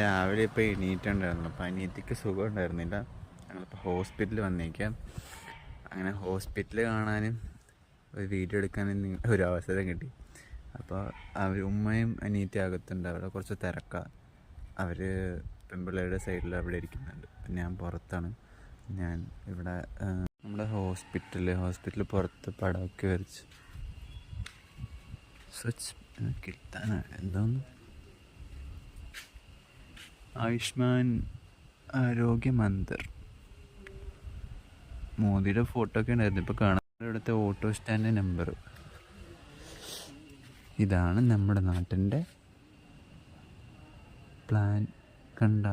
രാവിലെ ഇപ്പോൾ എണീറ്റുണ്ടായിരുന്നു അപ്പോൾ അനിയത്തിക്ക് സുഖം ഉണ്ടായിരുന്നില്ല ഞങ്ങളിപ്പോൾ ഹോസ്പിറ്റലിൽ വന്നേക്കാം. അങ്ങനെ ഹോസ്പിറ്റൽ കാണാനും ഒരു വീഡിയോ എടുക്കാനും ഒരു അവസരം കിട്ടി. അപ്പോൾ അവർ ഉമ്മയും അനിയത്തി അകത്തുണ്ട്. അവിടെ കുറച്ച് തിരക്കാണ് അവർ പെമ്പിള്ളയുടെ സൈഡിൽ അവിടെ ഇരിക്കുന്നുണ്ട്. ഞാൻ പുറത്താണ്. ഞാൻ ഇവിടെ നമ്മുടെ ഹോസ്പിറ്റൽ ഹോസ്പിറ്റൽ പുറത്ത് പടമൊക്കെ വരച്ച്. സ്വച്ച് കിട്ടാനാണ് എന്തോന്ന്? ആയുഷ്മാൻ ആരോഗ്യ മന്ദിർ. മോദിയുടെ ഫോട്ടോ ഒക്കെ ഉണ്ടായിരുന്നു. ഇപ്പോൾ കാണാൻ ഇവിടുത്തെ ഓട്ടോ സ്റ്റാൻഡ് നമ്പർ ഇതാണ് നമ്മുടെ നാട്ടിന്റെ പ്ലാൻ കണ്ട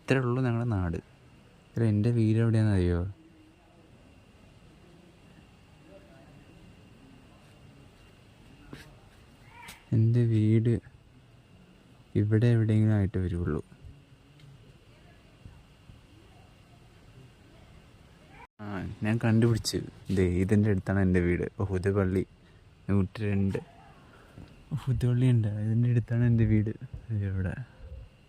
ഇത്രേ ഉള്ളൂ ഞങ്ങളുടെ നാട്. ഇതിൽ എന്റെ വീട് എവിടെയാണെന്ന് അറിയോ? എന്റെ വീട് ഇവിടെ എവിടെയെങ്കിലും ആയിട്ട് വരുള്ളൂ ആ ഞാൻ കണ്ടുപിടിച്ചു. ദേ ഇതിന്റെ അടുത്താണ് എന്റെ വീട്. ഹുദപള്ളി നൂറ്റി രണ്ട്. ഹുദപള്ളി ഉണ്ട് ഇതിന്റെ അടുത്താണ് എന്റെ വീട്. ഇവിടെ.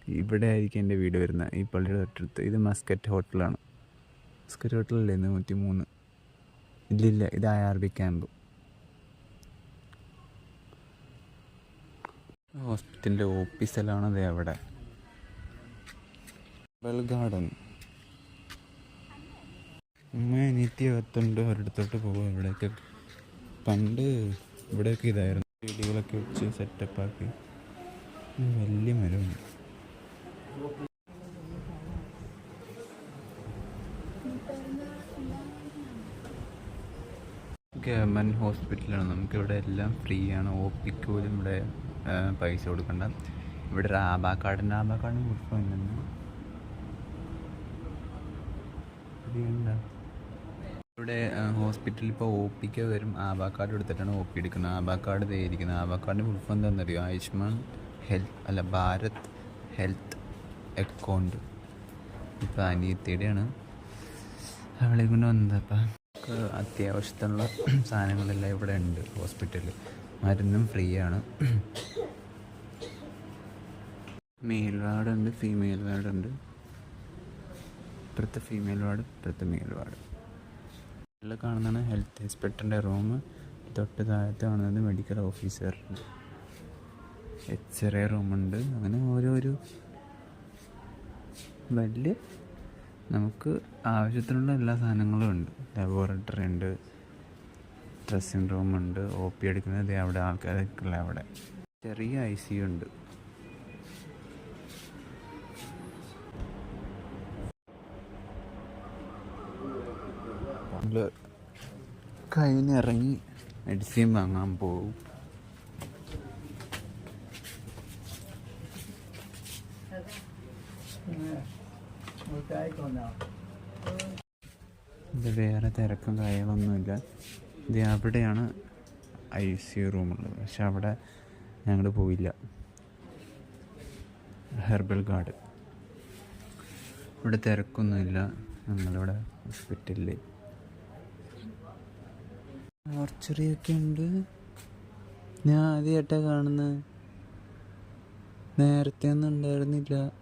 ഇവിടെ ആയിരിക്കും എന്റെ വീട് വരുന്നത്. ഈ പള്ളിയുടെ തൊട്ടടുത്ത്. ഇത് മസ്കറ്റ് ഹോട്ടലാണ്. മസ്കറ്റ് ഹോട്ടലല്ലേ? നൂറ്റി മൂന്ന് ഇല്ലില്ല ഇത് ഐ ആർ ബി ക്യാമ്പ്. ഹോസ്പിറ്റലിന്റെ ഓഫീസിലാണ് അത് അവിടെ. Bell garden. ഉമ്മ അനിയത്തി അകത്തുണ്ട്. ഒരിടത്തോട്ട് പോകും ഇവിടെയൊക്കെ പണ്ട് ഇവിടെയൊക്കെ ഇതായിരുന്നു. ചെടികളൊക്കെ വെച്ച് സെറ്റപ്പാക്കി വലിയ മരമാണ്. ഗവൺമെന്റ് ഹോസ്പിറ്റലാണ്. നമുക്കിവിടെ എല്ലാം ഫ്രീ ആണ് ഒ പിക്ക് പോലും ഇവിടെ പൈസ കൊടുക്കണ്ട. ഇവിടെ ഒരു ആധാർ കാർഡിന്റെ ആധാർ കാർഡിന് കുഴപ്പമില്ലെന്ന് ഇവിടെ ഹോസ്പിറ്റലിൽ ഇപ്പോൾ ഒ പിക്ക് വരും. ആധാർ കാർഡ് എടുത്തിട്ടാണ് ഒ പി എടുക്കുന്നത്. ആധാർ കാർഡ് തേരിക്കുന്നത് ആധാർ കാർഡിന്റെ ഫുൾ ഫോം എന്താണെന്നറിയോ? ആയുഷ്മാൻ ഹെൽത്ത് അല്ല ഭാരത് ഹെൽത്ത് അക്കൗണ്ട്. ഇപ്പോൾ അനിയത്തിയുടെയാണ്. അവളെ കൊണ്ട് വന്നതപ്പം നമുക്ക് അത്യാവശ്യത്തിനുള്ള സാധനങ്ങളെല്ലാം ഇവിടെ ഉണ്ട് ഹോസ്പിറ്റലിൽ. മരുന്നും ഫ്രീ ആണ് മെയിൽ വാർഡുണ്ട് ഫീമെയിൽ വാർഡുണ്ട് ഇപ്പുറത്തെ ഫീമെയിൽ വാർഡ് ഇപ്പുറത്തെ മെയിൽ വാർഡ്. ഇതിൽ കാണുന്നതാണ് ഹെൽത്ത് ഇൻസ്പെക്ടറിന്റെ റൂം. തൊട്ട് താഴത്ത് കാണുന്നത് മെഡിക്കൽ ഓഫീസറുണ്ട് എക്സ്റേ റൂമുണ്ട്. അങ്ങനെ ഓരോരോ വലിയ നമുക്ക് ആവശ്യത്തിനുള്ള എല്ലാ സാധനങ്ങളും ഉണ്ട്. ലബോറട്ടറി ഉണ്ട് ഡ്രസ്സിങ് റൂമുണ്ട് ഒ പി എടുക്കുന്നത് അവിടെ ആൾക്കാരൊക്കെ അവിടെ. ചെറിയ ഐ സി ഉണ്ട്. കഴിഞ്ഞിറങ്ങി മെഡിസിൻ വാങ്ങാൻ പോകും ഇത് വേറെ തിരക്കും കാര്യങ്ങളൊന്നുമില്ല. ഇത് അവിടെയാണ് ഐ സി റൂമുള്ളത്. പക്ഷെ അവിടെ ഞങ്ങൾ പോയില്ല. Herbal garden. ഇവിടെ തിരക്കൊന്നുമില്ല. ഞങ്ങളിവിടെ ഹോസ്പിറ്റലിൽ മോർച്ചറിയൊക്കെ ഉണ്ട്. ഞാൻ ആദ്യമായിട്ടാണ് കാണുന്നത്. നേരത്തെ ഒന്നും ഉണ്ടായിരുന്നില്ല.